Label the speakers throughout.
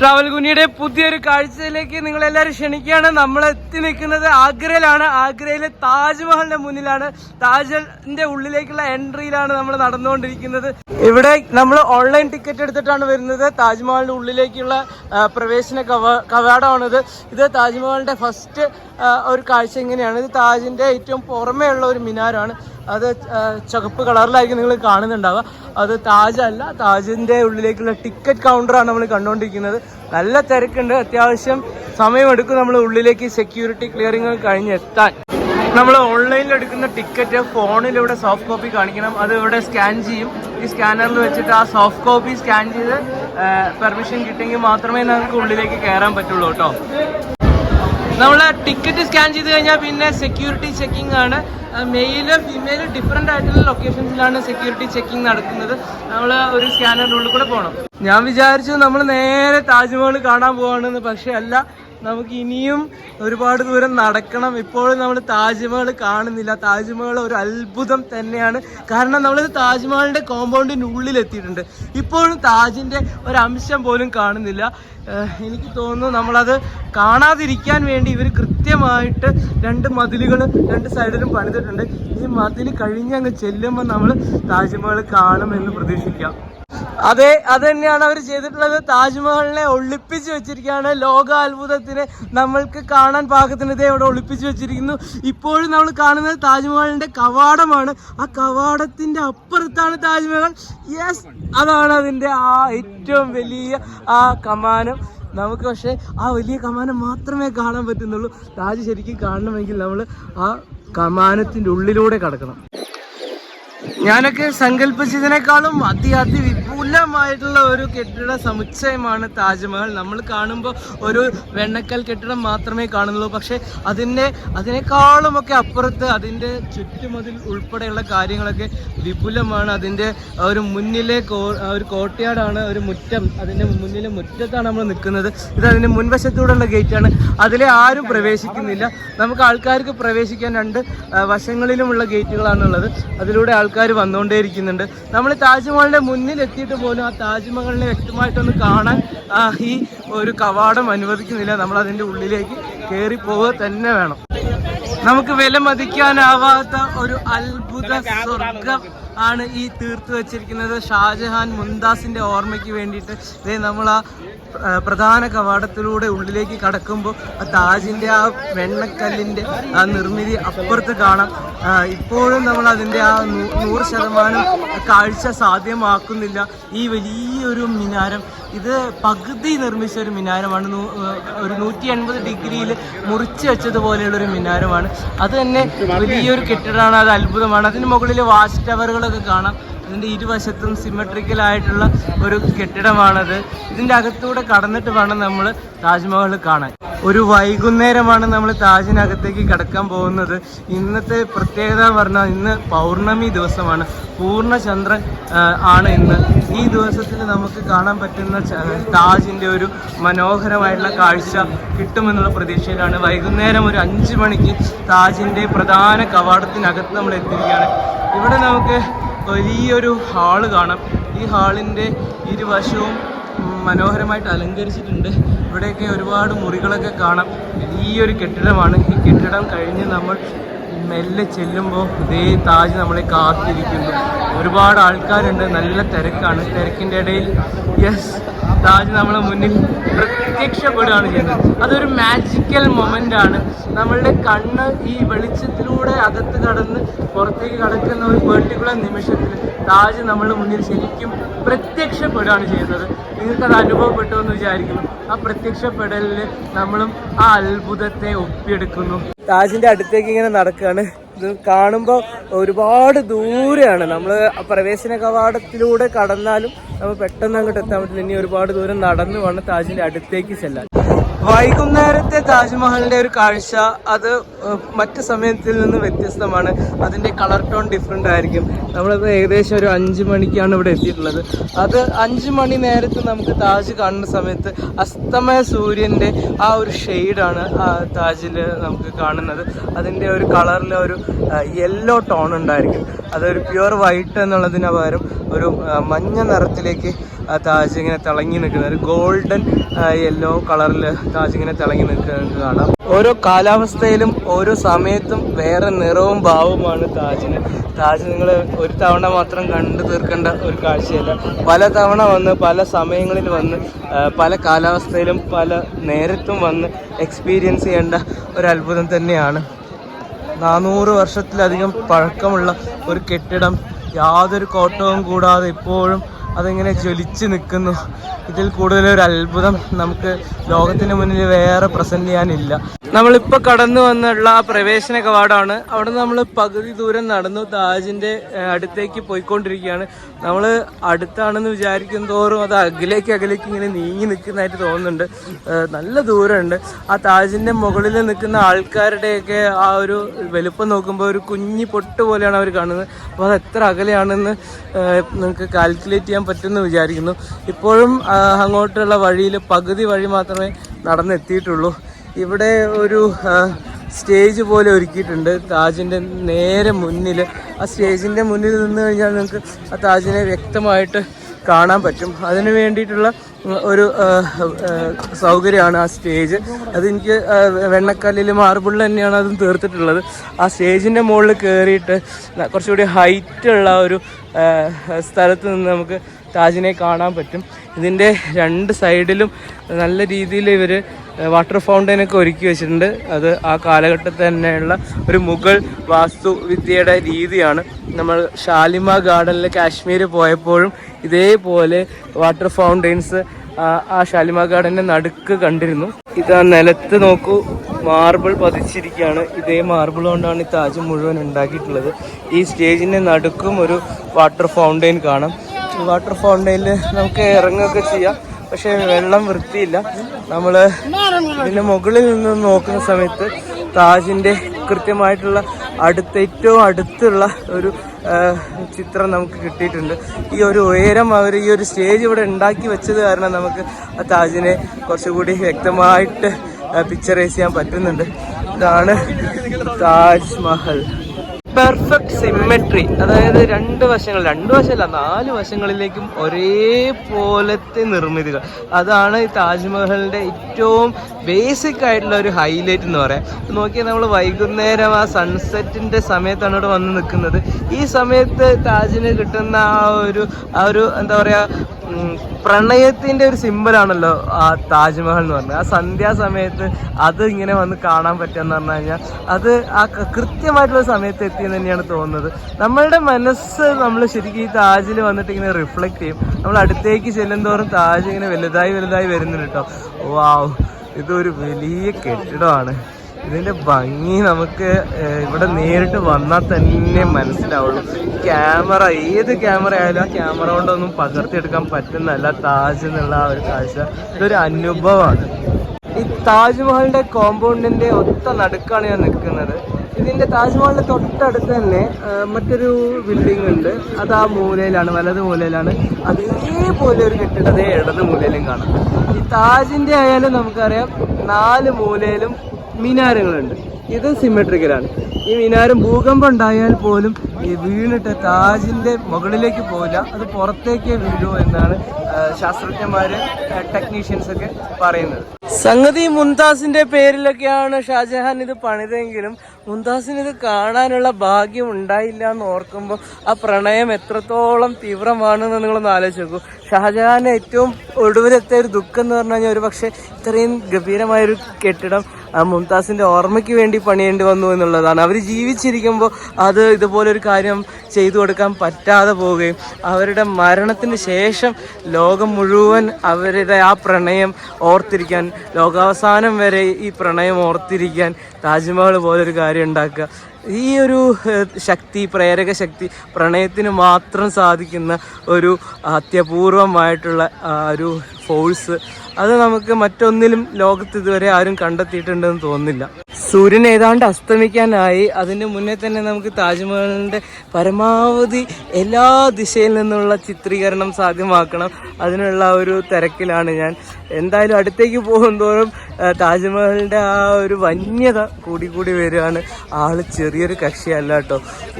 Speaker 1: Travel കുനിയുടെ പുതിയൊരു കാഴ്ചയിലേക്ക് നിങ്ങൾ എല്ലാവരും ക്ഷണിക്കുകയാണ്. നമ്മൾ എത്തി നിൽക്കുന്നത് ആഗ്രയിലാണ്. ആഗ്രയിലെ താജ്മഹലിന്റെ മുന്നിലാണ്. താജ്മഹലിന്റെ ഉള്ളിലേക്കുള്ള എൻട്രിയിലാണ് നമ്മൾ നടന്നുകൊണ്ടിരിക്കുന്നത്. ഇവിടെ നമ്മൾ ഓൺലൈൻ ടിക്കറ്റ് എടുത്തിട്ടാണ് വരുന്നത്. താജ്മഹലിന്റെ ഉള്ളിലേക്കുള്ള പ്രവേശന കവ കവാടമാണിത്. ഇത് താജ്മഹലിന്റെ ഫസ്റ്റ് ഒരു കാഴ്ച ഇങ്ങനെയാണ്. ഇത് താജിന്റെ ഏറ്റവും പുറമേ ഉള്ള ഒരു മിനാരാണ്. അത് ചകപ്പ് കളറിലായിരിക്കും നിങ്ങൾ കാണുന്നുണ്ടാവുക. അത് താജ് അല്ല താജിന്റെ ഉള്ളിലേക്കുള്ള ടിക്കറ്റ് കൗണ്ടറാണ് നമ്മൾ കണ്ടുകൊണ്ടിരിക്കുന്നത് നല്ല തിരക്കുണ്ട് അത്യാവശ്യം സമയമെടുക്കും നമ്മൾ ഉള്ളിലേക്ക് സെക്യൂരിറ്റി ക്ലിയറിംഗ് കഴിഞ്ഞ് എത്താൻ. നമ്മൾ ഓൺലൈനിൽ എടുക്കുന്ന ടിക്കറ്റ് ഫോണിലൂടെ സോഫ്റ്റ് കോപ്പി കാണിക്കണം. അത് ഇവിടെ സ്കാൻ ചെയ്യും. ഈ സ്കാനറിൽ വെച്ചിട്ട് ആ സോഫ്റ്റ് കോപ്പി സ്കാൻ ചെയ്ത് പെർമിഷൻ കിട്ടിയെങ്കിൽ മാത്രമേ നമുക്ക് ഉള്ളിലേക്ക് കയറാൻ പറ്റുള്ളൂ കേട്ടോ. നമ്മൾ ടിക്കറ്റ് സ്കാൻ ചെയ്ത് കഴിഞ്ഞാൽ പിന്നെ സെക്യൂരിറ്റി ചെക്കിംഗ് ആണ്. മെയിൽ ഫീമെയിൽ ഡിഫറെന്റ് ആയിട്ടുള്ള ലൊക്കേഷൻസിലാണ് സെക്യൂരിറ്റി ചെക്കിംഗ് നടക്കുന്നത്. നമ്മൾ ഒരു സ്കാനറിന്റെ ഉള്ളിൽ കൂടെ പോകണം ഞാൻ വിചാരിച്ചു നമ്മൾ നേരെ താജ്മഹൽ കാണാൻ പോവാണെന്ന് പക്ഷേ അല്ല നമുക്ക് ഇനിയും ഒരുപാട് ദൂരം നടക്കണം. ഇപ്പോഴും നമ്മൾ താജ്മഹൽ കാണുന്നില്ല. താജ്മഹൽ ഒരു അത്ഭുതം തന്നെയാണ്. കാരണം നമ്മൾ താജ്മഹലിന്റെ കോമ്പൗണ്ടിന്റെ ഉള്ളിലെത്തിയിട്ടുണ്ട്. ഇപ്പോഴും താജിന്റെ ഒരു അംശം പോലും കാണുന്നില്ല. എനിക്ക് തോന്നുന്നു നമ്മളത് കാണാതിരിക്കാൻ വേണ്ടി ഇവർ കൃത്യമായിട്ട് രണ്ട് മതിലുകൾ രണ്ട് സൈഡിലും പണിതിട്ടുണ്ട്. ഈ മതിൽ കഴിഞ്ഞ് അങ്ങ് ചെല്ലുമ്പോൾ നമ്മൾ താജ്മഹൽ കാണുമെന്ന് പ്രതീക്ഷിക്കാം. അതെ അത് തന്നെയാണ് അവർ ചെയ്തിട്ടുള്ളത്. താജ്മഹലിനെ ഒളിപ്പിച്ച് വെച്ചിരിക്കുകയാണ്. ലോക അത്ഭുതത്തിനെ നമ്മൾക്ക് കാണാൻ പാകത്തിന് ഇതേ ഇവിടെ ഒളിപ്പിച്ച് വെച്ചിരിക്കുന്നു. ഇപ്പോഴും നമ്മൾ കാണുന്നത് താജ്മഹലിന്റെ കവാടമാണ്. ആ കവാടത്തിന്റെ അപ്പുറത്താണ് താജ്മഹൽ. യെസ് അതാണ് അതിന്റെ ആ ഏറ്റവും വലിയ ആ കമാനം. നമുക്ക് പക്ഷേ ആ വലിയ കമാനം മാത്രമേ കാണാൻ പറ്റുന്നുള്ളൂ. താജ് ശരിക്കും കാണണമെങ്കിൽ നമ്മൾ ആ കമാനത്തിന്റെ ഉള്ളിലൂടെ കടക്കണം. ഞാനൊക്കെ സങ്കല്പിച്ചതിനേക്കാളും അതി അതി വിപുലമായിട്ടുള്ള ഒരു കെട്ടിട സമുച്ചയമാണ് താജ്മഹൽ. നമ്മൾ കാണുമ്പോൾ ഒരു വെണ്ണക്കൽ കെട്ടിടം മാത്രമേ കാണുന്നുള്ളൂ. പക്ഷേ അതിന്റെ അതിനേക്കാളും ഒക്കെ അപ്പുറത്ത് അതിന്റെ ചുറ്റുമതിൽ ഉൾപ്പെടെയുള്ള കാര്യങ്ങളൊക്കെ വിപുലമാണ്. അതിന്റെ ഒരു മുന്നിലെ ഒരു കോട്ടയാടാണ് ഒരു മുറ്റം. അതിന്റെ മുന്നിലെ മുറ്റത്താണ് നമ്മൾ നിൽക്കുന്നത്. ഇത് അതിന്റെ മുൻവശത്തൂടെയുള്ള ഗേറ്റാണ്. അതിലെ ആരും പ്രവേശിക്കുന്നില്ല. നമുക്ക് ആൾക്കാർക്ക് പ്രവേശിക്കാൻ രണ്ട് വശങ്ങളിലുമുള്ള ഗേറ്റുകളാണുള്ളത്. അതിലൂടെ ആൾക്കാർ വന്നുകൊണ്ടേയിരിക്കുന്നുണ്ട്. നമ്മൾ താജ്മഹലിന്റെ മുന്നിൽ എത്തിയിട്ട് പോലും ആ താജ്മഹലിനെ വ്യക്തമായിട്ടൊന്ന് കാണാൻ ഈ ഒരു കവാടം അനുവദിക്കുന്നില്ല. നമ്മൾ അതിന്റെ ഉള്ളിലേക്ക് കയറി പോവുക തന്നെ വേണം. നമുക്ക് വില മതിക്കാനാവാത്ത ഒരു അത്ഭുത സ്വർഗം ആണ് ഈ തീർത്ത് വെച്ചിരിക്കുന്നത്. ഷാജഹാൻ മുംതാസിന്റെ ഓർമ്മയ്ക്ക് വേണ്ടിയിട്ട് ഇതേ നമ്മൾ ആ പ്രധാന കവാടത്തിലൂടെ ഉള്ളിലേക്ക് കടക്കുമ്പോൾ ആ താജിന്റെ ആ വെണ്ണക്കല്ലിന്റെ ആ നിർമ്മിതി അപ്പുറത്ത് കാണാം. ഇപ്പോഴും നമ്മൾ അതിന്റെ ആ നൂറ് ശതമാനം കാഴ്ച സാധ്യമാക്കുന്നില്ല. ഈ വലിയൊരു മിനാരം ഇത് പകുതി നിർമ്മിച്ച ഒരു മിനാരമാണ്. ഒരു നൂറ്റി എൺപത് ഡിഗ്രിയിൽ മുറിച്ച് വെച്ചതുപോലെയുള്ള ഒരു മിനാരമാണ്. അത് തന്നെ വലിയൊരു കെട്ടിടമാണ് അത് അത്ഭുതമാണ്. അതിന് മുകളിൽ വാച്ച് ടവറുകളൊക്കെ കാണാം. അതിന്റെ ഇരുവശത്തും സിമെട്രിക്കൽ ആയിട്ടുള്ള ഒരു കെട്ടിടമാണത്. ഇതിന്റെ അകത്തൂടെ കടന്നിട്ട് വേണം നമ്മൾ താജ്മഹൽ കാണാൻ. ഒരു വൈകുന്നേരമാണ് നമ്മൾ താജിനകത്തേക്ക് കടക്കാൻ പോകുന്നത്. ഇന്നത്തെ പ്രത്യേകത പറഞ്ഞാൽ ഇന്ന് പൗർണമി ദിവസമാണ്. പൂർണചന്ദ്രൻ ആണ് ഇന്ന്. ഈ ദിവസത്തിൽ നമുക്ക് കാണാൻ പറ്റുന്ന താജിന്റെ ഒരു മനോഹരമായിട്ടുള്ള കാഴ്ച കിട്ടുമെന്നുള്ള പ്രതീക്ഷയിലാണ്. വൈകുന്നേരം ഒരു അഞ്ച് മണിക്ക് താജിന്റെ പ്രധാന കവാടത്തിനകത്ത് നമ്മൾ എത്തിയിരിക്കുകയാണ്. ഇവിടെ നമുക്ക് വലിയൊരു ഹാൾ കാണാം. ഈ ഹാളിന്റെ ഇരുവശവും മനോഹരമായിട്ട് അലങ്കരിച്ചിട്ടുണ്ട്. ഇവിടെയൊക്കെ ഒരുപാട് മുറികളൊക്കെ കാണാം. വലിയൊരു കെട്ടിടമാണ്. ഈ കെട്ടിടം കഴിഞ്ഞ് നമ്മൾ മെല്ലെ ചെല്ലുമ്പോൾ ഇതേ താജ് നമ്മളെ കാത്തിരിക്കുന്നു. ഒരുപാട് ആൾക്കാരുണ്ട്. നല്ല തിരക്കാണ്. തിരക്കിന്റെ ഇടയിൽ യെസ് താജ് നമ്മളെ മുന്നിൽ പ്രത്യക്ഷപ്പെടുകയാണ് ചെയ്യുന്നത്. അതൊരു മാജിക്കൽ മൊമെന്റ് ആണ്. നമ്മളുടെ കണ്ണ് ഈ വെളിച്ചത്തിലൂടെ അകത്ത് കടന്ന് പുറത്തേക്ക് കടക്കുന്ന ഒരു പെർട്ടിക്കുലർ നിമിഷത്തിൽ താജ് നമ്മളുടെ മുന്നിൽ ശരിക്കും പ്രത്യക്ഷപ്പെടുകയാണ് ചെയ്യുന്നത്. നിങ്ങൾക്ക് അത് അനുഭവപ്പെട്ടു എന്ന് വിചാരിക്കുന്നു. ആ പ്രത്യക്ഷപ്പെടലിൽ നമ്മളും ആ അത്ഭുതത്തെ ഒപ്പിയെടുക്കുന്നു. താജിന്റെ അടുത്തേക്ക് ഇങ്ങനെ നടക്കുകയാണ്. ഇത് കാണുമ്പോൾ ഒരുപാട് ദൂരെയാണ്. നമ്മൾ പ്രവേശന കവാടത്തിലൂടെ കടന്നാലും നമ്മൾ പെട്ടെന്ന് അങ്ങോട്ട് എത്താൻ പറ്റില്ല. ഇനി ഒരുപാട് ദൂരം നടന്നു വേണം താജിന്റെ അടുത്തേക്ക് ചെല്ലാൻ. വൈകുന്നേരത്തെ താജ്മഹലിന്റെ ഒരു കാഴ്ച അത് മറ്റു സമയത്തിൽ നിന്ന് വ്യത്യസ്തമാണ്. അതിന്റെ കളർ ടോൺ ഡിഫറെന്റ് ആയിരിക്കും. നമ്മളിപ്പോൾ ഏകദേശം ഒരു അഞ്ച് മണിക്കാണ് ഇവിടെ എത്തിയിട്ടുള്ളത്. അത് അഞ്ച് മണി നേരത്ത് നമുക്ക് താജ് കാണുന്ന സമയത്ത് അസ്തമയ സൂര്യന്റെ ആ ഒരു ഷെയ്ഡാണ് ആ താജിൽ നമുക്ക് കാണുന്നത്. അതിന്റെ ഒരു കളറിൽ ഒരു യെല്ലോ ടോൺ ഉണ്ടായിരിക്കും. അതൊരു പ്യുവർ വൈറ്റ് എന്നുള്ളതിന് പകരം ഒരു മഞ്ഞ നിറത്തിലേക്ക് താജ് ഇങ്ങനെ തിളങ്ങി നിൽക്കുന്നത്. ഒരു ഗോൾഡൻ യെല്ലോ കളറിൽ താജ് ഇങ്ങനെ തിളങ്ങി നിൽക്കുന്നത് കാണാം. ഓരോ കാലാവസ്ഥയിലും ഓരോ സമയത്തും വേറെ നിറവും ഭാവവുമാണ് താജിന്. താജ് നിങ്ങൾ ഒരു തവണ മാത്രം കണ്ടു തീർക്കേണ്ട ഒരു കാഴ്ചയല്ല. പല തവണ വന്ന് പല സമയങ്ങളിൽ വന്ന് പല കാലാവസ്ഥയിലും പല നേരത്തും വന്ന് എക്സ്പീരിയൻസ് ചെയ്യേണ്ട ഒരു അത്ഭുതം തന്നെയാണ്. നാനൂറ് വർഷത്തിലധികം പഴക്കമുള്ള ഒരു കെട്ടിടം. യാതൊരു കോട്ടവും കൂടാതെ ഇപ്പോഴും അതിങ്ങനെ ജ്വലിച്ച് നിൽക്കുന്നു. ഇതിൽ കൂടുതൽ ഒരു അത്ഭുതം നമുക്ക് ലോകത്തിന് മുന്നിൽ വേറെ പ്രസന്റ് ചെയ്യാനില്ല. നമ്മളിപ്പോൾ കടന്നു വന്നുള്ള ആ പ്രവേശന കവാടമാണ്. അവിടെ നമ്മൾ പകുതി ദൂരം നടന്നു താജിന്റെ അടുത്തേക്ക് പോയിക്കൊണ്ടിരിക്കുകയാണ്. നമ്മൾ അടുത്താണെന്ന് വിചാരിക്കും തോറും അത് അകലേക്ക് അകലേക്ക് ഇങ്ങനെ നീങ്ങി നിൽക്കുന്നതായിട്ട് തോന്നുന്നുണ്ട്. നല്ല ദൂരമുണ്ട്. ആ താജിന്റെ മുകളിൽ നിൽക്കുന്ന ആൾക്കാരുടെയൊക്കെ ആ ഒരു വലുപ്പം നോക്കുമ്പോൾ ഒരു കുഞ്ഞി പൊട്ട് പോലെയാണ് അവർ കാണുന്നത്. അപ്പോൾ അത് എത്ര അകലെയാണെന്ന് നിങ്ങൾക്ക് കാൽക്കുലേറ്റ് ചെയ്യാൻ പറ്റുമെന്ന് വിചാരിക്കുന്നു. ഇപ്പോഴും അങ്ങോട്ടുള്ള വഴിയിൽ പകുതി വഴി മാത്രമേ നടന്നെത്തിയിട്ടുള്ളൂ. ഇവിടെ ഒരു സ്റ്റേജ് പോലെ ഒരുക്കിയിട്ടുണ്ട്. താജിന്റെ നേരെ മുന്നിൽ ആ സ്റ്റേജിന്റെ മുന്നിൽ നിന്ന് കഴിഞ്ഞാൽ നിങ്ങൾക്ക് ആ താജിനെ വ്യക്തമായിട്ട് കാണാൻ പറ്റും. അതിന് വേണ്ടിയിട്ടുള്ള ഒരു സൗകര്യമാണ് ആ സ്റ്റേജ്. അതെനിക്ക് വെണ്ണക്കല്ലിൽ മാർബിളിൽ തന്നെയാണ് അതും തീർത്തിട്ടുള്ളത്. ആ സ്റ്റേജിന്റെ മുകളിൽ കയറിയിട്ട് കുറച്ചുകൂടി ഹൈറ്റുള്ള ഒരു സ്ഥലത്ത് നിന്ന് നമുക്ക് താജിനെ കാണാൻ പറ്റും. ഇതിന്റെ രണ്ട് സൈഡിലും നല്ല രീതിയിൽ ഇവർ വാട്ടർ ഫൗണ്ടൈനൊക്കെ ഒരുക്കി വെച്ചിട്ടുണ്ട്. അത് ആ കാലഘട്ടത്തിൽ തന്നെയുള്ള ഒരു മുഗൾ വാസ്തുവിദ്യയുടെ രീതിയാണ്. നമ്മൾ ഷാലിമ ഗാർഡനിൽ കാശ്മീർ പോയപ്പോഴും ഇതേപോലെ വാട്ടർ ഫൗണ്ടൈൻസ് ആ ഷാലിമ ഗാർഡന്റെ നടുക്ക് കണ്ടിരുന്നു. ഇത് ആ നിലത്ത് നോക്കൂ മാർബിൾ പതിച്ചിരിക്കുകയാണ്. ഇതേ മാർബിൾ കൊണ്ടാണ് ഈ താജ് മുഴുവൻ ഉണ്ടാക്കിയിട്ടുള്ളത്. ഈ സ്റ്റേജിന്റെ നടുക്കും ഒരു വാട്ടർ ഫൗണ്ടൈൻ കാണാം. വാട്ടർ ഫൗണ്ടൈനിൽ നമുക്ക് ഇറങ്ങുകയൊക്കെ ചെയ്യാം. പക്ഷേ വെള്ളം വൃത്തിയില്ല. നമ്മൾ ഇതിന്റെ മുകളിൽ നിന്ന് നോക്കുന്ന സമയത്ത് താജിന്റെ കൃത്യമായിട്ടുള്ള അടുത്ത ഏറ്റവും അടുത്തുള്ള ഒരു ചിത്രം നമുക്ക് കിട്ടിയിട്ടുണ്ട്. ഈ ഒരു ഉയരം അവർ ഈ ഒരു സ്റ്റേജ് ഇവിടെ ഉണ്ടാക്കി വെച്ചത് കാരണം നമുക്ക് ആ താജിനെ കുറച്ചുകൂടി വ്യക്തമായിട്ട് പിക്ചറൈസ് ചെയ്യാൻ പറ്റുന്നുണ്ട്. ഇതാണ് താജ്മഹൽ പെർഫെക്റ്റ് സിമ്മെട്രി അതായത് രണ്ട് വശങ്ങൾ രണ്ട് വശമല്ല നാല് വശങ്ങളിലേക്കും ഒരേപോലത്തെ നിർമ്മിതികൾ. അതാണ് ഈ താജ്മഹലിന്റെ ഏറ്റവും ബേസിക് ആയിട്ടുള്ള ഒരു ഹൈലൈറ്റ് എന്ന് പറയാം. നോക്കിയാൽ നമ്മൾ വൈകുന്നേരം ആ സൺസെറ്റിന്റെ സമയത്താണ് ഇവിടെ വന്ന് നിൽക്കുന്നത്. ഈ സമയത്ത് താജിന് കിട്ടുന്ന ആ ഒരു ആ ഒരു എന്താ പറയാ ഉം, പ്രണയത്തിന്റെ ഒരു സിമ്പലാണല്ലോ ആ താജ്മഹൽ എന്ന് പറഞ്ഞത്. ആ സന്ധ്യാസമയത്ത് അത് ഇങ്ങനെ വന്ന് കാണാൻ പറ്റുക പറഞ്ഞു കഴിഞ്ഞാൽ അത് ആ കൃത്യമായിട്ടുള്ള സമയത്ത് എത്തിയെന്ന് തന്നെയാണ് തോന്നുന്നത്. നമ്മളുടെ മനസ്സ് നമ്മൾ ശരിക്കും ഈ താജിൽ വന്നിട്ട് ഇങ്ങനെ റിഫ്ലക്ട് ചെയ്യും. നമ്മൾ അടുത്തേക്ക് ചെല്ലുന്തോറും താജ് ഇങ്ങനെ വലുതായി വലുതായി വരുന്നുണ്ട് കേട്ടോ വാവ് ഇതൊരു വലിയ കെട്ടിടമാണ്. ഇതിന്റെ ഭംഗി നമുക്ക് ഇവിടെ നേരിട്ട് വന്നാൽ തന്നെ മനസ്സിലാവുള്ളൂ. ക്യാമറ ഏത് ക്യാമറ ആയാലും ആ ക്യാമറ കൊണ്ടൊന്നും പകർത്തിയെടുക്കാൻ പറ്റുന്നല്ല താജ് എന്നുള്ള ആ ഒരു കാഴ്ച. ഇതൊരു അനുഭവമാണ്. ഈ താജ്മഹലിന്റെ കോമ്പൗണ്ടിന്റെ ഒത്ത നടുക്കാണ് ഞാൻ നിൽക്കുന്നത്. ഇതിന്റെ താജ്മഹലിന്റെ തൊട്ടടുത്ത് തന്നെ മറ്റൊരു ബിൽഡിംഗ് ഉണ്ട്. അത് ആ മൂലയിലാണ് വലത് മൂലയിലാണ്. അതേപോലെ ഒരു കെട്ടിടം ഇടത് മൂലയിലും കാണാം. ഈ താജിന്റെ ആയാലും നമുക്കറിയാം നാല് മൂലയിലും മിനാരങ്ങളുണ്ട്. ഇത് സിമെട്രിക്കലാണ് ഈ മിനാരം ഭൂകമ്പം ഉണ്ടായാൽ പോലും ഈ വീണിട്ട് താജിന്റെ മുകളിലേക്ക് പോവില്ല. അത് പുറത്തേക്ക് വീഴൂ എന്നാണ് ശാസ്ത്രജ്ഞന്മാര് ടെക്നീഷ്യൻസ് ഒക്കെ പറയുന്നത്. സംഗതി മുംതാസിന്റെ പേരിലൊക്കെയാണ് ഷാജഹാൻ ഇത് പണിതെങ്കിലും മുംതാസിന് ഇത് കാണാനുള്ള ഭാഗ്യം ഉണ്ടായില്ല എന്ന് ഓർക്കുമ്പോൾ ആ പ്രണയം എത്രത്തോളം തീവ്രമാണെന്ന് നിങ്ങളൊന്ന് ആലോചിച്ച് നോക്കൂ. ഷാജഹാന് ഏറ്റവും ഒടുവിലെത്തിയ ഒരു ദുഃഖം എന്ന് പറഞ്ഞു കഴിഞ്ഞാൽ ഒരു പക്ഷേ ഇത്രയും ഗംഭീരമായൊരു കെട്ടിടം ആ മുംതാസിന്റെ ഓർമ്മയ്ക്ക് വേണ്ടി പണിയേണ്ടി വന്നു എന്നുള്ളതാണ്. അവർ ജീവിച്ചിരിക്കുമ്പോൾ അത് ഇതുപോലൊരു കാര്യം ചെയ്തു കൊടുക്കാൻ പറ്റാതെ പോവുകയും അവരുടെ മരണത്തിന് ശേഷം ലോകം മുഴുവൻ അവരുടെ ആ പ്രണയം ഓർത്തിരിക്കാൻ ലോകാവസാനം വരെ ഈ പ്രണയം ഓർത്തിരിക്കാൻ താജ്മഹൽ പോലൊരു കാര്യം ഉണ്ടാക്കുക. ഈ ഒരു ശക്തി പ്രേരക ശക്തി പ്രണയത്തിന് മാത്രം സാധിക്കുന്ന ഒരു അത്യപൂർവമായിട്ടുള്ള ഒരു ഫോഴ്സ്. അത് നമുക്ക് മറ്റൊന്നിലും ലോകത്ത് ഇതുവരെ ആരും കണ്ടെത്തിയിട്ടുണ്ടെന്ന് തോന്നുന്നില്ല. സൂര്യൻ ഏതാണ്ട് അസ്തമിക്കാനായി. അതിന്റെ മുന്നേ തന്നെ നമുക്ക് താജ്മഹലിന്റെ പരമാവധി എല്ലാ ദിശയിൽ നിന്നുള്ള ചിത്രീകരണം സാധ്യമാക്കണം. അതിനുള്ള ഒരു തിരക്കിലാണ് ഞാൻ. എന്തായാലും അടുത്തേക്ക് പോകുന്തോറും തോറും താജ്മഹലിന്റെ ആ ഒരു വന്യത കൂടി കൂടി വരികയാണ്. ആൾ ചെറിയൊരു കക്ഷിയല്ല കേട്ടോ.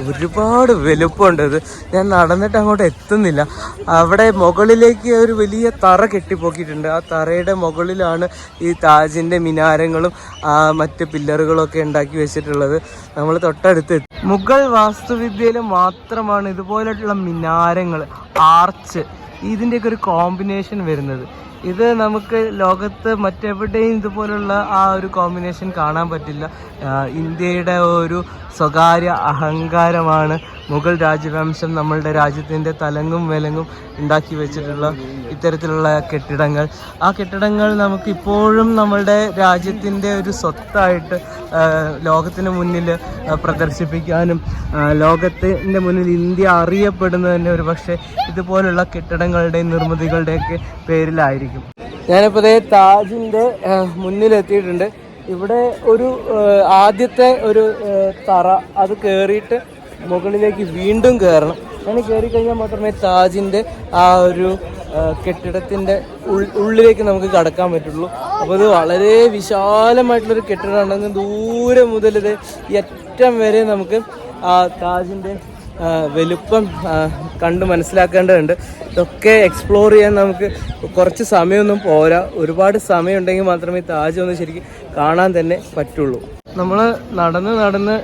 Speaker 1: ഒരുപാട് വലുപ്പമുണ്ട് ഇത്. ഞാൻ നടന്നിട്ട് അങ്ങോട്ട് എത്തുന്നില്ല. അവിടെ മുകളിലേക്ക് ഒരു വലിയ തറ കെട്ടിപ്പോക്കിയിട്ടുണ്ട് ആ തറയുടെ മുകളിലാണ് ഈ താജിന്റെ മിനാരങ്ങളും മറ്റ് പില്ലറുകളും ഒക്കെ ഉണ്ടാക്കി വെച്ചിട്ടുള്ളത്. നമ്മൾ തൊട്ടടുത്ത് മുഗൾ വാസ്തുവിദ്യയിൽ മാത്രമാണ് ഇതുപോലെയുള്ള മിനാരങ്ങൾ ആർച്ച് ഇതിന്റെയൊക്കെ ഒരു കോമ്പിനേഷൻ വരുന്നത്. ഇത് നമുക്ക് ലോകത്ത് മറ്റെവിടെയും ഇതുപോലുള്ള ആ ഒരു കോമ്പിനേഷൻ കാണാൻ പറ്റില്ല. ഇന്ത്യയുടെ ഒരു സ്വകാര്യ അഹങ്കാരമാണ് മുഗൾ രാജവംശം നമ്മളുടെ രാജ്യത്തിന്റെ തലങ്ങും വിലങ്ങും ഉണ്ടാക്കി വെച്ചിട്ടുള്ള ഇത്തരത്തിലുള്ള കെട്ടിടങ്ങൾ. ആ കെട്ടിടങ്ങൾ നമുക്ക് ഇപ്പോഴും നമ്മളുടെ രാജ്യത്തിന്റെ ഒരു സ്വത്തായിട്ട് ലോകത്തിന് മുന്നിൽ പ്രദർശിപ്പിക്കാനും ലോകത്തിന്റെ മുന്നിൽ ഇന്ത്യ അറിയപ്പെടുന്നത് തന്നെ ഒരു പക്ഷേ ഇതുപോലുള്ള കെട്ടിടങ്ങളുടെയും നിർമ്മിതികളുടെയൊക്കെ പേരിലായിരിക്കും. ഞാനിപ്പോൾ താജിന്റെ മുന്നിലെത്തിയിട്ടുണ്ട്. ഇവിടെ ഒരു ആദ്യത്തെ ഒരു തറ അത് കയറിയിട്ട് മുകളിലേക്ക് വീണ്ടും കയറണം അങ്ങനെ കയറി കഴിഞ്ഞാൽ മാത്രമേ താജിന്റെ ആ ഒരു കെട്ടിടത്തിന്റെ ഉള്ളിലേക്ക് നമുക്ക് കടക്കാൻ പറ്റുള്ളൂ. അപ്പോൾ ഇത് വളരെ വിശാലമായിട്ടുള്ളൊരു കെട്ടിടമാണ് ദൂരെ മുതൽ ഇത് ഏറ്റവും വരെ നമുക്ക് ആ താജിന്റെ വലുപ്പം കണ്ട് മനസ്സിലാക്കേണ്ടതുണ്ട്. ഇതൊക്കെ എക്സ്പ്ലോർ ചെയ്യാൻ നമുക്ക് കുറച്ച് സമയമൊന്നും പോരാ. ഒരുപാട് സമയം ഉണ്ടെങ്കിൽ മാത്രമേ താജ് ഒന്ന് ശരിക്കും കാണാൻ തന്നെ പറ്റുള്ളൂ. നമ്മൾ നടന്ന് നടന്ന്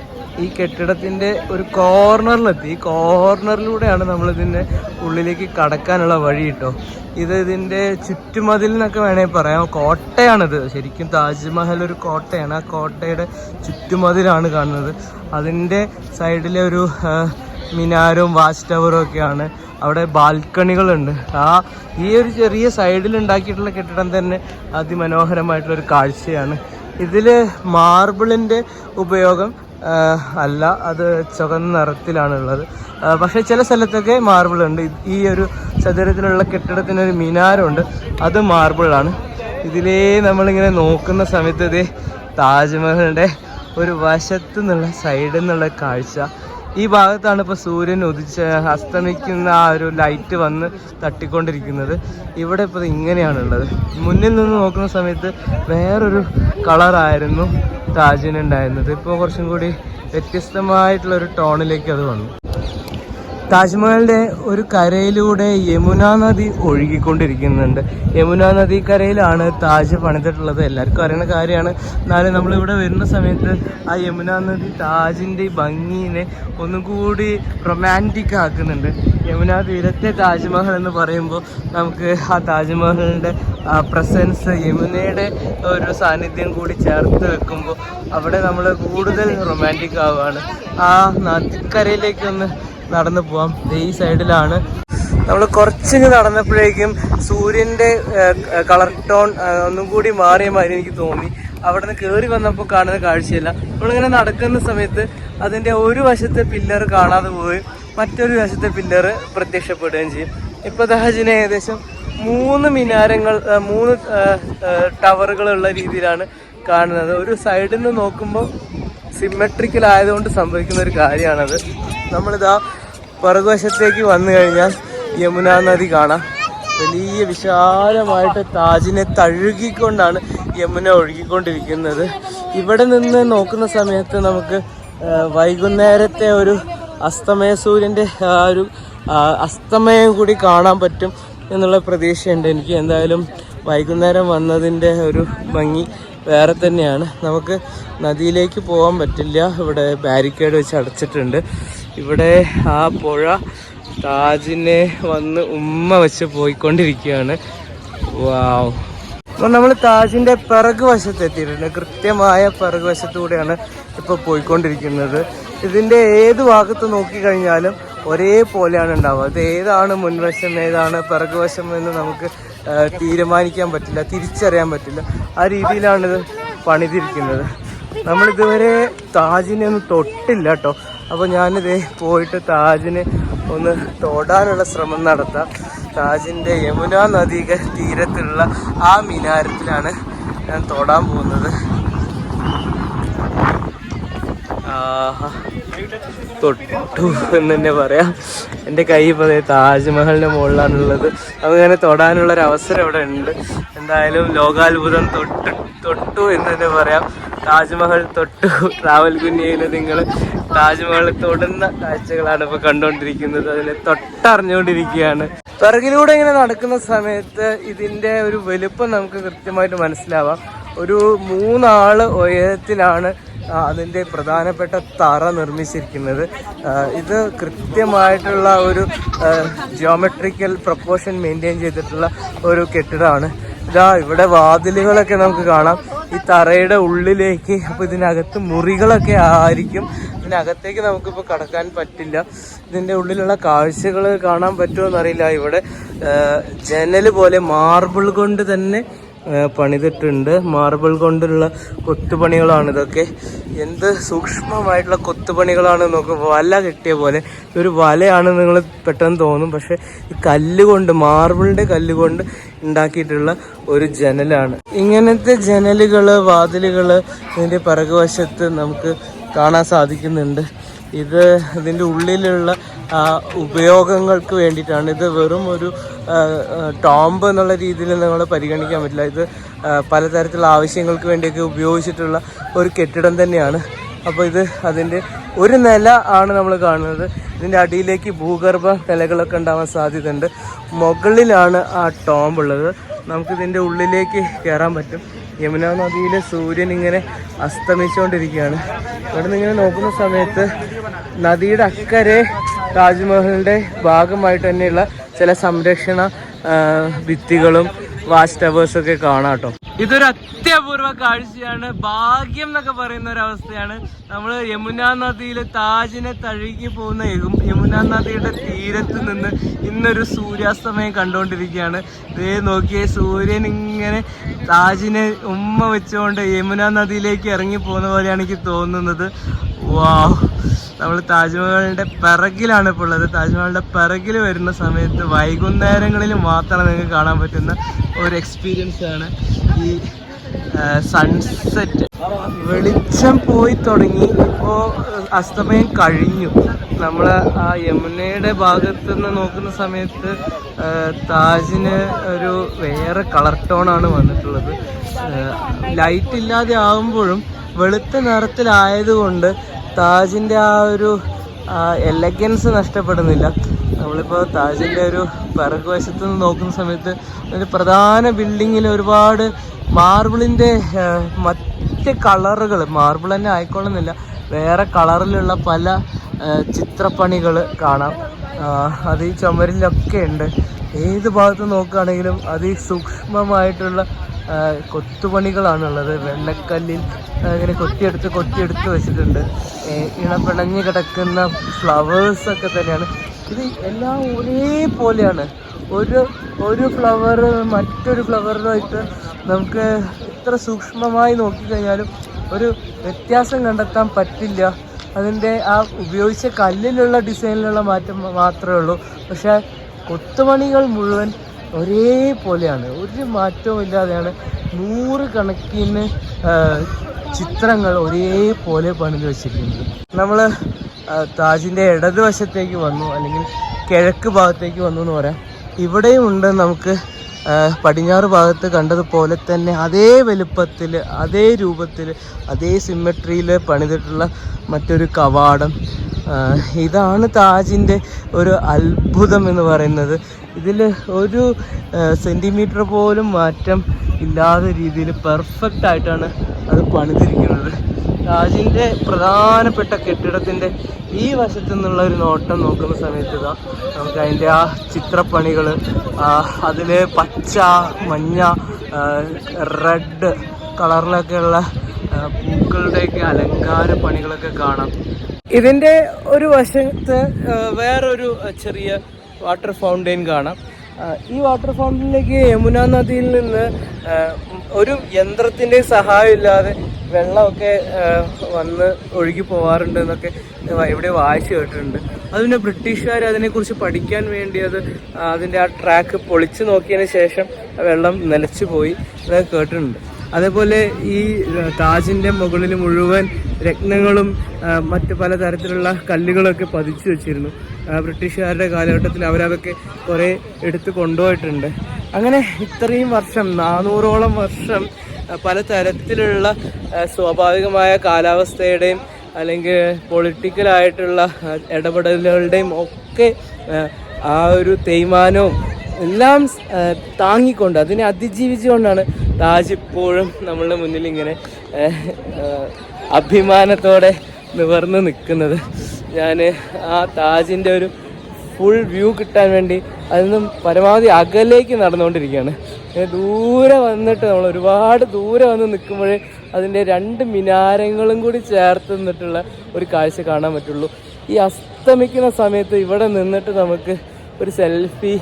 Speaker 1: ഈ കെട്ടിടത്തിന്റെ ഒരു കോർണറിലെത്തി. ഈ കോർണറിലൂടെയാണ് നമ്മൾ ഇതിന്റെ ഉള്ളിലേക്ക് കടക്കാനുള്ള വഴി കിട്ടോ ഇത് ഇതിന്റെ ചുറ്റുമതിൽ എന്നൊക്കെ വേണമെങ്കിൽ പറയാം. കോട്ടയാണിത്. ശരിക്കും താജ്മഹൽ ഒരു കോട്ടയാണ്. ആ കോട്ടയുടെ ചുറ്റുമതിലാണ് കാണുന്നത്. അതിന്റെ സൈഡിലെ ഒരു മിനാരും വാച്ച് ടവറും ഒക്കെയാണ്. അവിടെ ബാൽക്കണികളുണ്ട്. ആ ഈ ഒരു ചെറിയ സൈഡിൽ ഉണ്ടാക്കിയിട്ടുള്ള കെട്ടിടം തന്നെ അതിമനോഹരമായിട്ടുള്ളൊരു കാഴ്ചയാണ്. ഇതിൽ മാർബിളിന്റെ ഉപയോഗം അല്ല അത് ചുവന്ന നിറത്തിലാണുള്ളത്. പക്ഷേ ചില സ്ഥലത്തൊക്കെ മാർബിളുണ്ട്. ഈ ഒരു ചതുരത്തിലുള്ള കെട്ടിടത്തിനൊരു മിനാരമുണ്ട് അത് മാർബിളാണ്. ഇതിലേ നമ്മളിങ്ങനെ നോക്കുന്ന സമയത്ത് ഇതേ താജ്മഹലിന്റെ ഒരു വശത്തു നിന്നുള്ള സൈഡിൽ നിന്നുള്ള കാഴ്ച. ഈ ഭാഗത്താണ് ഇപ്പോൾ സൂര്യൻ ഉദിച്ച് അസ്തമിക്കുന്ന ആ ഒരു ലൈറ്റ് വന്ന് തട്ടിക്കൊണ്ടിരിക്കുന്നത്. ഇവിടെ ഇപ്പോൾ ഇങ്ങനെയാണുള്ളത്. മുന്നിൽ നിന്ന് നോക്കുന്ന സമയത്ത് വേറൊരു കളറായിരുന്നു താജിനുണ്ടായിരുന്നത് ഇപ്പോൾ കുറച്ചും കൂടി വ്യത്യസ്തമായിട്ടുള്ളൊരു ടോണിലേക്ക് അത് വന്നു. താജ്മഹലിന്റെ ഒരു കരയിലൂടെ യമുന നദി ഒഴുകിക്കൊണ്ടിരിക്കുന്നുണ്ട്. യമുന നദി കരയിലാണ് താജ് പണിതിട്ടുള്ളത്. എല്ലാവർക്കും അറിയുന്ന കാര്യമാണ്. എന്നാലും നമ്മളിവിടെ വരുന്ന സമയത്ത് ആ യമുന നദി താജിന്റെ ഈ ഭംഗിനെ ഒന്നും കൂടി റൊമാന്റിക് ആക്കുന്നുണ്ട്. യമുന തീരത്തെ താജ്മഹൽ എന്ന് പറയുമ്പോൾ നമുക്ക് ആ താജ്മഹലിന്റെ പ്രസൻസ് യമുനയുടെ ഒരു സാന്നിധ്യം കൂടി ചേർത്ത് വെക്കുമ്പോൾ അവിടെ നമ്മൾ കൂടുതൽ റൊമാന്റിക് ആവുകയാണ്. ആ നദിക്കരയിലേക്ക് ഒന്ന് നടന്നു പോവാം. ഈ സൈഡിലാണ്. നമ്മൾ കുറച്ചിങ്ങ് നടന്നപ്പോഴേക്കും സൂര്യന്റെ കളർ ടോൺ ഒന്നും കൂടി മാറിയ മാതിരി എനിക്ക് തോന്നി. അവിടെ നിന്ന് കയറി വന്നപ്പോൾ കാണുന്ന കാഴ്ചയില്ല. നമ്മളിങ്ങനെ നടക്കുന്ന സമയത്ത് അതിന്റെ ഒരു വശത്തെ പില്ലർ കാണാതെ പോവുകയും മറ്റൊരു വശത്തെ പില്ലർ പ്രത്യക്ഷപ്പെടുകയും ചെയ്യും. ഇപ്പോൾ ദഹജിന് ഏകദേശം മൂന്ന് മിനാരങ്ങൾ മൂന്ന് ടവറുകളുള്ള രീതിയിലാണ് കാണുന്നത്. ഒരു സൈഡിൽ നിന്ന് നോക്കുമ്പോൾ സിമെട്രിക്കൽ ആയതുകൊണ്ട് സംഭവിക്കുന്ന ഒരു കാര്യമാണത്. നമ്മളിതാ പുറകുവശത്തേക്ക് വന്നു കഴിഞ്ഞാൽ യമുന നദി കാണാം. വലിയ വിശാലമായിട്ട് താജിനെ തഴുകിക്കൊണ്ടാണ് യമുന ഒഴുകിക്കൊണ്ടിരിക്കുന്നത്. ഇവിടെ നിന്ന് നോക്കുന്ന സമയത്ത് നമുക്ക് വൈകുന്നേരത്തെ ഒരു അസ്തമയ സൂര്യന്റെ ആ ഒരു അസ്തമയം കൂടി കാണാൻ പറ്റും എന്നുള്ള പ്രതീക്ഷയുണ്ട്. എനിക്ക് എന്തായാലും വൈകുന്നേരം വന്നതിന്റെ ഒരു ഭംഗി വേറെ തന്നെയാണ്. നമുക്ക് നദിയിലേക്ക് പോകാൻ പറ്റില്ല. ഇവിടെ ബാരിക്കേഡ് വെച്ച് അടച്ചിട്ടുണ്ട്. ഇവിടെ ആ പുഴ താജിനെ വന്ന് ഉമ്മ വെച്ച് പോയിക്കൊണ്ടിരിക്കുകയാണ്. വാവ്. അപ്പോൾ നമ്മൾ താജിന്റെ പിറകു വശത്ത് എത്തിയിട്ടുണ്ട്. കൃത്യമായ പിറകു വശത്തൂടെയാണ് ഇപ്പോൾ പോയിക്കൊണ്ടിരിക്കുന്നത്. ഇതിന്റെ ഏത് ഭാഗത്ത് നോക്കിക്കഴിഞ്ഞാലും ഒരേപോലെയാണ് ഉണ്ടാവുക. അത് ഏതാണ് മുൻവശം ഏതാണ് പിറകുവശം എന്ന് നമുക്ക് തീരുമാനിക്കാൻ പറ്റില്ല തിരിച്ചറിയാൻ പറ്റില്ല. ആ രീതിയിലാണിത് പണിതിരിക്കുന്നത്. നമ്മളിതുവരെ താജിനെ ഒന്നും തൊട്ടില്ല കേട്ടോ അപ്പോൾ ഞാനിതേ പോയിട്ട് താജിനെ ഒന്ന് തൊടാനുള്ള ശ്രമം നടത്താം. താജിന്റെ യമുന നദിയുടെ തീരത്തുള്ള ആ മിനാരത്തിലാണ് ഞാൻ തൊടാൻ പോകുന്നത്. ആഹാ. തൊട്ടു എന്ന് തന്നെ പറയാം. എന്റെ കൈ ഇപ്പോൾ താജ്മഹലിന്റെ മുകളിലാണുള്ളത്. തൊടാനുള്ള ഒരു അവസരം ഇവിടെ ഉണ്ട്. എന്തായാലും ലോകാത്ഭുതം തൊട്ട് തൊട്ടു എന്ന് തന്നെ പറയാം. താജ്മഹൽ തൊട്ടു. ട്രാവൽ കുഞ്ഞിയിൽ നിങ്ങൾ താജ്മഹൽ തൊടുന്ന കാഴ്ചകളാണ് ഇപ്പോൾ കണ്ടുകൊണ്ടിരിക്കുന്നത് അതിനെ തൊട്ടറിഞ്ഞുകൊണ്ടിരിക്കുകയാണ് പിറകിലൂടെ ഇങ്ങനെ നടക്കുന്ന സമയത്ത് ഇതിന്റെ ഒരു വലുപ്പം നമുക്ക് കൃത്യമായിട്ട് മനസ്സിലാവാം. ഒരു മൂന്നാൾ ഉയരത്തിലാണ് അതിന്റെ പ്രധാനപ്പെട്ട തറ നിർമ്മിച്ചിരിക്കുന്നത്. ഇത് കൃത്യമായിട്ടുള്ള ഒരു ജിയോമെട്രിക്കൽ പ്രപ്പോർഷൻ മെയിന്റെയിൻ ചെയ്തിട്ടുള്ള ഒരു കെട്ടിടമാണ്. ഇതാ ഇവിടെ വാതിലുകളൊക്കെ നമുക്ക് കാണാം. ഈ തറയുടെ ഉള്ളിലേക്ക് അപ്പോൾ ഇതിനകത്ത് മുറികളൊക്കെ ആയിരിക്കും. ഇതിനകത്തേക്ക് നമുക്കിപ്പോൾ കടക്കാൻ പറ്റില്ല. ഇതിന്റെ ഉള്ളിലുള്ള കാഴ്ചകൾ കാണാൻ പറ്റുമോ എന്നറിയില്ല. ഇവിടെ ജനൽ പോലെ മാർബിൾ കൊണ്ട് തന്നെ പണിതിട്ടുണ്ട്. മാർബിൾ കൊണ്ടുള്ള കൊത്തുപണികളാണ് ഇതൊക്കെ. എന്ത് സൂക്ഷ്മമായിട്ടുള്ള കൊത്തുപണികളാണ് നോക്ക് വല കെട്ടിയ പോലെ. ഒരു വലയാണ് നിങ്ങൾ പെട്ടെന്ന് തോന്നും. പക്ഷെ കല്ല് കൊണ്ട് മാർബിളിന്റെ കല്ല് കൊണ്ട് ഉണ്ടാക്കിയിട്ടുള്ള ഒരു ജനലാണ്. ഇങ്ങനത്തെ ജനലുകൾ വാതിലുകൾ ഇതിന്റെ പിറകുവശത്ത് നമുക്ക് കാണാൻ സാധിക്കുന്നുണ്ട്. ഇത് ഇതിന്റെ ഉള്ളിലുള്ള ഉപയോഗങ്ങൾക്ക് വേണ്ടിയിട്ടാണ്. ഇത് വെറും ഒരു ടോംബ് എന്നുള്ള രീതിയിൽ നിങ്ങൾ പരിഗണിക്കാൻ പറ്റില്ല. ഇത് പലതരത്തിലുള്ള ആവശ്യങ്ങൾക്ക് വേണ്ടിയൊക്കെ ഉപയോഗിച്ചിട്ടുള്ള ഒരു കെട്ടിടം തന്നെയാണ്. അപ്പോൾ ഇത് അതിന്റെ ഒരു നില ആണ് നമ്മൾ കാണുന്നത്. ഇതിന്റെ അടിയിലേക്ക് ഭൂഗർഭ നിലകളൊക്കെ ഉണ്ടാവാൻ സാധ്യതയുണ്ട്. മുകളിലാണ് ആ ടോംബ് ഉള്ളത്. നമുക്കിതിന്റെ ഉള്ളിലേക്ക് കയറാൻ പറ്റും. യമുന നദിയിലെ സൂര്യൻ ഇങ്ങനെ അസ്തമിച്ചുകൊണ്ടിരിക്കുകയാണ്. ഇവിടെ നിന്ന് ഇങ്ങനെ നോക്കുന്ന സമയത്ത് നദിയുടെ അക്കരെ താജ്മഹലിന്റെ ഭാഗമായിട്ട് തന്നെയുള്ള ചില സംരക്ഷണ ഭിത്തികളും വാച്ച് ടവേഴ്സും ഒക്കെ കാണാം കേട്ടോ. ഇതൊരു അത്യപൂർവ കാഴ്ചയാണ്. ഭാഗ്യം എന്നൊക്കെ പറയുന്ന ഒരു അവസ്ഥയാണ് നമ്മൾ യമുന നദിയിൽ താജിനെ തഴുകി പോകുന്ന യമുനാ നദിയുടെ തീരത്ത് നിന്ന് ഇന്നൊരു സൂര്യാസ്തമയം കണ്ടുകൊണ്ടിരിക്കുകയാണ് ദേ നോക്കിയ സൂര്യൻ ഇങ്ങനെ താജിനെ ഉമ്മ വെച്ചുകൊണ്ട് യമുന നദിയിലേക്ക് ഇറങ്ങി പോകുന്ന പോലെയാണ് എനിക്ക് തോന്നുന്നത്. വാവ്. നമ്മൾ താജ്മഹലിന്റെ പിറകിലാണ് ഇപ്പോൾ ഉള്ളത്. താജ്മഹലിന്റെ പിറകിൽ വരുന്ന സമയത്ത് വൈകുന്നേരങ്ങളിൽ മാത്രം നിങ്ങൾക്ക് കാണാൻ പറ്റുന്ന ഒരു എക്സ്പീരിയൻസ് ആണ് ഈ സൺസെറ്റ് വെളിച്ചം പോയി തുടങ്ങി. ഇപ്പോൾ അസ്തമയം കഴിഞ്ഞു. നമ്മൾ ആ യമുനയുടെ ഭാഗത്ത് നിന്ന് നോക്കുന്ന സമയത്ത് താജിന് ഒരു വേറെ കളർ ടോണാണ് വന്നിട്ടുള്ളത്. ലൈറ്റ് ഇല്ലാതെ ആകുമ്പോഴും വെളുത്ത നിറത്തിലായതുകൊണ്ട് താജിന്റെ ആ ഒരു എലഗൻസ് നഷ്ടപ്പെടുന്നില്ല. നമ്മളിപ്പോൾ താജിന്റെ ഒരു പിറകുവശത്ത് നിന്ന് നോക്കുന്ന സമയത്ത് ഒരു പ്രധാന ബിൽഡിങ്ങിൽ ഒരുപാട് മാർബിളിന്റെ മറ്റ് കളറുകൾ മാർബിൾ തന്നെ ആയിക്കൊള്ളുന്നില്ല. വേറെ കളറിലുള്ള പല ചിത്രപ്പണികൾ കാണാം. അത് ഈ ചുമരിലൊക്കെ ഉണ്ട്. ഏത് ഭാഗത്ത് നോക്കുകയാണെങ്കിലും അതിസൂക്ഷ്മമായിട്ടുള്ള കൊത്തുപണികളാണുള്ളത്. വെള്ളക്കല്ലിൽ ഇങ്ങനെ കൊത്തിയെടുത്ത് കൊത്തിയെടുത്ത് വെച്ചിട്ടുണ്ട്. ഇണപിണഞ്ഞ് കിടക്കുന്ന ഫ്ലവേഴ്സൊക്കെ തന്നെയാണ്. ഇത് എല്ലാം ഒരേപോലെയാണ്. ഒരു ഒരു ഫ്ലവർ മറ്റൊരു ഫ്ലവറുമായിട്ട് നമുക്ക് ഇത്ര സൂക്ഷ്മമായി നോക്കിക്കഴിഞ്ഞാലും ഒരു വ്യത്യാസം കണ്ടെത്താൻ പറ്റില്ല. അതിന്റെ ആ ഉപയോഗിച്ച കല്ലിലുള്ള ഡിസൈനിലുള്ള മാറ്റം മാത്രമേ ഉള്ളൂ. പക്ഷേ കൊത്തുപണികൾ മുഴുവൻ ഒരേപോലെയാണ്. ഒരു മാറ്റവും ഇല്ലാതെയാണ് നൂറ് കണക്കിന് ചിത്രങ്ങൾ ഒരേപോലെ പണിത് വെച്ചിരിക്കുന്നത് നമ്മൾ താജിന്റെ ഇടതുവശത്തേക്ക് വന്നു അല്ലെങ്കിൽ കിഴക്ക് ഭാഗത്തേക്ക് വന്നു എന്ന് പറയാം. ഇവിടെയും ഉണ്ട് നമുക്ക് പടിഞ്ഞാറ് ഭാഗത്ത് കണ്ടതുപോലെ തന്നെ അതേ വലുപ്പത്തിൽ അതേ രൂപത്തിൽ അതേ സിമ്മട്രിയിൽ പണിതിട്ടുള്ള മറ്റൊരു കവാടം. ഇതാണ് താജിന്റെ ഒരു അത്ഭുതം എന്ന് പറയുന്നത്. ഇതിൽ ഒരു സെന്റിമീറ്റർ പോലും മാറ്റം ഇല്ലാതെ രീതിയിൽ പെർഫെക്റ്റ് ആയിട്ടാണ് അത് പണിതിരിക്കുന്നത്. താജിന്റെ പ്രധാനപ്പെട്ട കെട്ടിടത്തിന്റെ ഈ വശത്തു നിന്നുള്ള ഒരു നോട്ടം നോക്കുന്ന സമയത്ത് ഇതാ നമുക്ക് അതിന്റെ ആ ചിത്രപ്പണികൾ അതിൽ പച്ച മഞ്ഞ റെഡ് കളറിലൊക്കെയുള്ള പൂക്കളുടെയൊക്കെ അലങ്കാര പണികളൊക്കെ കാണാം. ഇതിന്റെ ഒരു വശത്ത് വേറൊരു ചെറിയ വാട്ടർ ഫൗണ്ടെയിൻ കാണാം. ഈ വാട്ടർ ഫൗണ്ടനിലേക്ക് യമുന നദിയിൽ നിന്ന് ഒരു യന്ത്രത്തിന്റെ സഹായം ഇല്ലാതെ വെള്ളമൊക്കെ വന്ന് ഒഴുകി പോവാറുണ്ട് എന്നൊക്കെ ഇവിടെ വായിച്ചു കേട്ടിട്ടുണ്ട്. അത് പിന്നെ ബ്രിട്ടീഷുകാർ അതിനെക്കുറിച്ച് പഠിക്കാൻ വേണ്ടി അത് അതിന്റെ ആ ട്രാക്ക് പൊളിച്ചു നോക്കിയതിന് ശേഷം വെള്ളം നിലച്ചു പോയി എന്നൊക്കെ കേട്ടിട്ടുണ്ട്. അതേപോലെ ഈ താജിന്റെ മുകളിൽ മുഴുവൻ രത്നങ്ങളും മറ്റ് പല തരത്തിലുള്ള കല്ലുകളൊക്കെ പതിച്ചു വെച്ചിരുന്നു. ബ്രിട്ടീഷുകാരുടെ കാലഘട്ടത്തിൽ അവരതൊക്കെ കുറേ എടുത്ത് കൊണ്ടുപോയിട്ടുണ്ട്. അങ്ങനെ ഇത്രയും വർഷം നാനൂറോളം വർഷം പലതരത്തിലുള്ള സ്വാഭാവികമായ കാലാവസ്ഥയുടെയും അല്ലെങ്കിൽ പൊളിറ്റിക്കലായിട്ടുള്ള ഇടപെടലുകളുടെയും ഒക്കെ ആ, ഒരു തേയ്മാനവും എല്ലാം താങ്ങിക്കൊണ്ട് അതിനെ അതിജീവിച്ചുകൊണ്ടാണ് താജ് ഇപ്പോഴും നമ്മളുടെ മുന്നിൽ ഇങ്ങനെ അഭിമാനത്തോടെ നിവർന്ന് നിൽക്കുന്നത്. ഞാൻ ആ താജിന്റെ ഒരു ഫുൾ വ്യൂ കിട്ടാൻ വേണ്ടി അതിൽ നിന്നും പരമാവധി അകലേക്ക് നടന്നുകൊണ്ടിരിക്കുകയാണ്. ദൂരെ വന്നിട്ട് നമ്മൾ ഒരുപാട് ദൂരെ വന്ന് നിൽക്കുമ്പോഴേ അതിന്റെ രണ്ട് മിനാരങ്ങളും കൂടി ചേർത്ത് നിന്നിട്ടുള്ള ഒരു കാഴ്ച കാണാൻ പറ്റുള്ളൂ. ഈ അസ്തമിക്കുന്ന സമയത്ത് ഇവിടെ നിന്നിട്ട് നമുക്ക് ഒരു സെൽഫി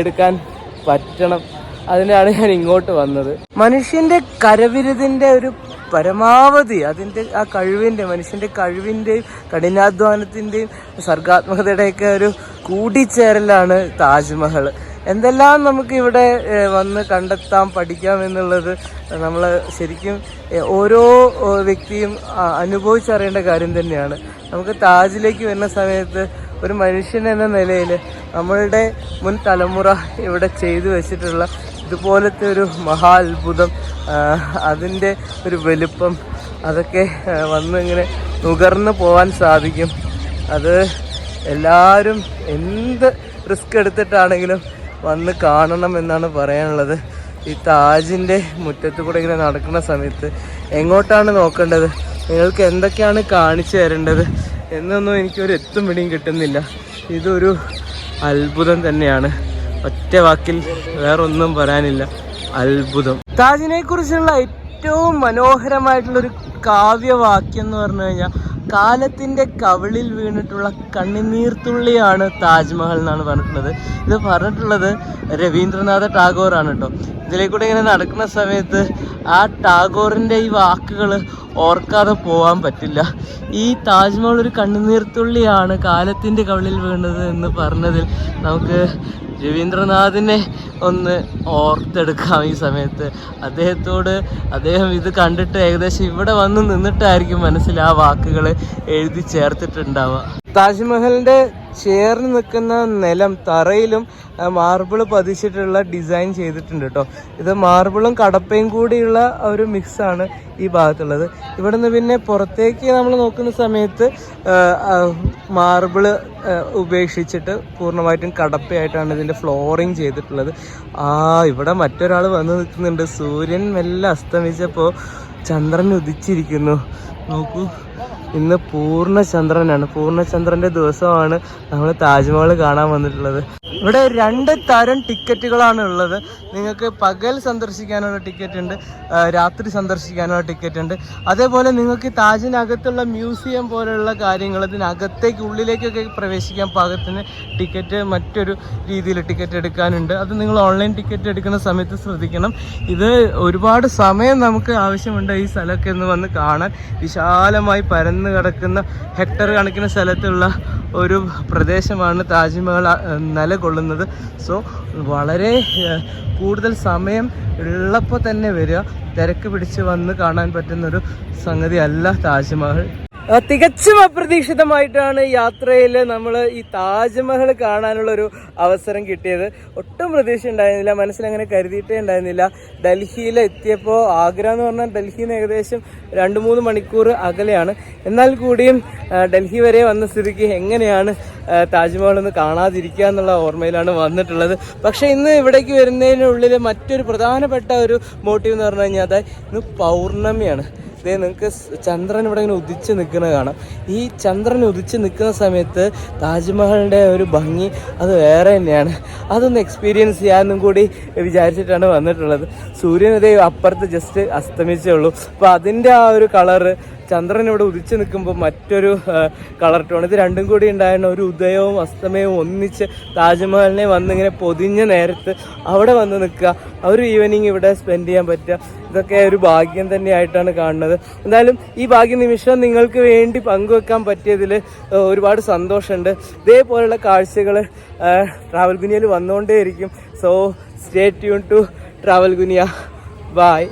Speaker 1: എടുക്കാൻ പറ്റണം. അതിനാണ് ഞാൻ ഇങ്ങോട്ട് വന്നത്. മനുഷ്യന്റെ കരവിരുതിന്റെ ഒരു പരമാവധി അതിന്റെ ആ കഴിവിന്റെ മനുഷ്യന്റെ കഴിവിന്റെയും കഠിനാധ്വാനത്തിന്റെയും സർഗാത്മകതയുടെയൊക്കെ ഒരു കൂടിച്ചേരലാണ് താജ്മഹൽ. എന്തെല്ലാം നമുക്ക് ഇവിടെ വന്ന് കണ്ടെത്താം പഠിക്കാം എന്നുള്ളത് നമ്മൾ ശരിക്കും ഓരോ വ്യക്തിയും അനുഭവിച്ചറിയേണ്ട കാര്യം തന്നെയാണ്. നമുക്ക് താജിലേക്ക് വരുന്ന സമയത്ത് ഒരു മനുഷ്യൻ എന്ന നിലയിൽ നമ്മളുടെ മുൻ തലമുറ ഇവിടെ ചെയ്തു വെച്ചിട്ടുള്ള ഇതുപോലത്തെ ഒരു മഹാ അത്ഭുതം അതിന്റെ ഒരു വലുപ്പം അതൊക്കെ വന്നിങ്ങനെ നുകർന്ന് പോകാൻ സാധിക്കും. അത് എല്ലാവരും എന്ത് റിസ്ക് എടുത്തിട്ടാണെങ്കിലും വന്ന് കാണണം എന്നാണ് പറയാനുള്ളത്. ഈ താജിന്റെ മുറ്റത്ത് കൂടെ ഇങ്ങനെ നടക്കുന്ന സമയത്ത് എങ്ങോട്ടാണ് നോക്കേണ്ടത്? നിങ്ങൾക്ക് എന്തൊക്കെയാണ് കാണിച്ചു തരേണ്ടത്? എന്നൊന്നും എനിക്കൊരു എത്തും പിടിയും കിട്ടുന്നില്ല. ഇതൊരു അത്ഭുതം തന്നെയാണ്. ഒറ്റ വാക്കിൽ വേറൊന്നും പറയാനില്ല. അത്ഭുതം. താജിനെ കുറിച്ചുള്ള ഏറ്റവും മനോഹരമായിട്ടുള്ള ഒരു കാവ്യവാക്യം എന്ന് പറഞ്ഞു കഴിഞ്ഞാൽ കാലത്തിന്റെ കവിളിൽ വീണിട്ടുള്ള കണ്ണുനീർത്തുള്ളിയാണ് താജ്മഹൽ എന്നാണ് പറഞ്ഞിട്ടുള്ളത്. ഇത് പറഞ്ഞിട്ടുള്ളത് രവീന്ദ്രനാഥ ടാഗോർ ആണ് കേട്ടോ. ഇതിലേക്കൂടെ ഇങ്ങനെ നടക്കുന്ന സമയത്ത് ആ ടാഗോറിന്റെ ഈ വാക്കുകൾ ഓർക്കാതെ പോകാൻ പറ്റില്ല. ഈ താജ്മഹൽ ഒരു കണ്ണുനീർത്തുള്ളിയാണ് കാലത്തിന്റെ കവിളിൽ വീണത് എന്ന് പറഞ്ഞതിൽ നമുക്ക് രവീന്ദ്രനാഥിനെ ഒന്ന് ഓർത്തെടുക്കാം ഈ സമയത്ത്. അദ്ദേഹത്തോട് അദ്ദേഹം ഇത് കണ്ടിട്ട് ഏകദേശം ഇവിടെ വന്ന് നിന്നിട്ടായിരിക്കും മനസ്സിൽ ആ വാക്കുകൾ എഴുതി ചേർത്തിട്ടുണ്ടാവുക. താജ്മഹലിന്റെ ചേർന്ന് നിൽക്കുന്ന നിലം തറയിലും മാർബിൾ പതിച്ചിട്ടുള്ള ഡിസൈൻ ചെയ്തിട്ടുണ്ട് കേട്ടോ ഇത് മാർബിളും കടപ്പയും കൂടിയുള്ള ഒരു മിക്സാണ് ഈ ഭാഗത്തുള്ളത്. ഇവിടെ നിന്ന് പിന്നെ പുറത്തേക്ക് നമ്മൾ നോക്കുന്ന സമയത്ത് മാർബിൾ ഉപേക്ഷിച്ചിട്ട് പൂർണമായിട്ടും കടപ്പയായിട്ടാണ് ഇതിന്റെ ഫ്ലോറിങ് ചെയ്തിട്ടുള്ളത്. ആ ഇവിടെ മറ്റൊരാൾ വന്ന് നിൽക്കുന്നുണ്ട്. സൂര്യൻ മെല്ലെ അസ്തമിച്ചപ്പോൾ ചന്ദ്രൻ ഉദിച്ചിരിക്കുന്നു. നോക്കൂ. ഇന്ന് പൂർണചന്ദ്രനാണ്. പൂർണചന്ദ്രന്റെ ദിവസമാണ് നമ്മൾ താജ്മഹൽ കാണാൻ വന്നിട്ടുള്ളത്. ഇവിടെ രണ്ട് തരം ടിക്കറ്റുകളാണ് ഉള്ളത്. നിങ്ങൾക്ക് പകൽ സന്ദർശിക്കാനുള്ള ടിക്കറ്റ് ഉണ്ട് രാത്രി സന്ദർശിക്കാനുള്ള ടിക്കറ്റ് ഉണ്ട് അതേപോലെ നിങ്ങൾക്ക് താജിനകത്തുള്ള മ്യൂസിയം പോലെയുള്ള കാര്യങ്ങൾ ഇതിനകത്തേക്ക് ഉള്ളിലേക്കൊക്കെ പ്രവേശിക്കാൻ പാകത്തിന് ടിക്കറ്റ് മറ്റൊരു രീതിയിൽ ടിക്കറ്റ് എടുക്കാനുണ്ട്. അത് നിങ്ങൾ ഓൺലൈൻ ടിക്കറ്റ് എടുക്കുന്ന സമയത്ത് ശ്രദ്ധിക്കണം. ഇത് ഒരുപാട് സമയം നമുക്ക് ആവശ്യമുണ്ട് ഈ സ്ഥലമൊക്കെ ഒന്ന് വന്ന് കാണാൻ. വിശാലമായി പരന്ന് കിടക്കുന്ന ഹെക്ടർ കണക്കിന് സ്ഥലത്തുള്ള ഒരു പ്രദേശമാണ് താജ്മഹൽ നിലകൊള്ളുന്നത്. സോ വളരെ കൂടുതൽ സമയം ഉള്ളപ്പോൾ തന്നെ വരിക. തിരക്ക് പിടിച്ച് വന്ന് കാണാൻ പറ്റുന്നൊരു സംഗതിയല്ല താജ്മഹൽ. തികച്ചും അപ്രതീക്ഷിതമായിട്ടാണ് യാത്രയിൽ നമ്മൾ ഈ താജ്മഹൽ കാണാനുള്ള ഒരു അവസരം കിട്ടിയത്. ഒട്ടും പ്രതീക്ഷ ഉണ്ടായിരുന്നില്ല മനസ്സിൽ അങ്ങനെ കരുതിയിട്ടേ ഉണ്ടായിരുന്നില്ല. ഡൽഹിയിൽ എത്തിയപ്പോൾ ആഗ്ര എന്ന് പറഞ്ഞാൽ ഡൽഹിയിൽ നിന്ന് ഏകദേശം രണ്ട് മൂന്ന് മണിക്കൂർ അകലെയാണ്. എന്നാൽ കൂടിയും ഡൽഹി വരെ വന്ന സ്ഥിതിക്ക് എങ്ങനെയാണ് താജ്മഹൽ ഒന്ന് കാണാതിരിക്കുക എന്നുള്ള ഓർമ്മയിലാണ് വന്നിട്ടുള്ളത്. പക്ഷേ ഇന്ന് ഇവിടേക്ക് വരുന്നതിനുള്ളിൽ മറ്റൊരു പ്രധാനപ്പെട്ട ഒരു മോട്ടീവ് എന്ന് പറഞ്ഞു കഴിഞ്ഞാൽ അതായത് ഇന്ന് പൗർണമിയാണ്. ഇതേ നിങ്ങൾക്ക് ചന്ദ്രൻ ഇവിടെ ഇങ്ങനെ ഉദിച്ച് നിൽക്കുന്നത് കാണാം. ഈ ചന്ദ്രൻ ഉദിച്ച് നിൽക്കുന്ന സമയത്ത് താജ്മഹലിന്റെ ഒരു ഭംഗി അത് വേറെ തന്നെയാണ്. അതൊന്ന് എക്സ്പീരിയൻസ് ചെയ്യാനും കൂടി വിചാരിച്ചിട്ടാണ് വന്നിട്ടുള്ളത്. സൂര്യൻ ഇതേ അപ്പുറത്ത് ജസ്റ്റ് അസ്തമിച്ചേ ഉള്ളൂ. അപ്പോൾ അതിന്റെ ആ ഒരു കളറ് ചന്ദ്രൻ ഇവിടെ ഉദിച്ചു നിൽക്കുമ്പോൾ മറ്റൊരു കളർ ടോൺ ഇത് രണ്ടും കൂടി ഉണ്ടായിരുന്ന ഒരു ഉദയവും അസ്തമയവും ഒന്നിച്ച് താജ്മഹലിനെ വന്നിങ്ങനെ പൊതിഞ്ഞ നേരത്ത് അവിടെ വന്ന് നിൽക്കുക. ഒരു ഈവനിങ് ഇവിടെ സ്പെൻഡ് ചെയ്യാൻ പറ്റുക. ഇതൊക്കെ ഒരു ഭാഗ്യം തന്നെയായിട്ടാണ് കാണുന്നത്. എന്തായാലും ഈ ഭാഗ്യ നിമിഷം നിങ്ങൾക്ക് വേണ്ടി പങ്കുവെക്കാൻ പറ്റിയതിൽ ഒരുപാട് സന്തോഷമുണ്ട്. ഇതേപോലുള്ള കാഴ്ചകൾ ട്രാവൽ ഗുനിയയിൽ വന്നുകൊണ്ടേയിരിക്കും so stay tune to travel Guniya bye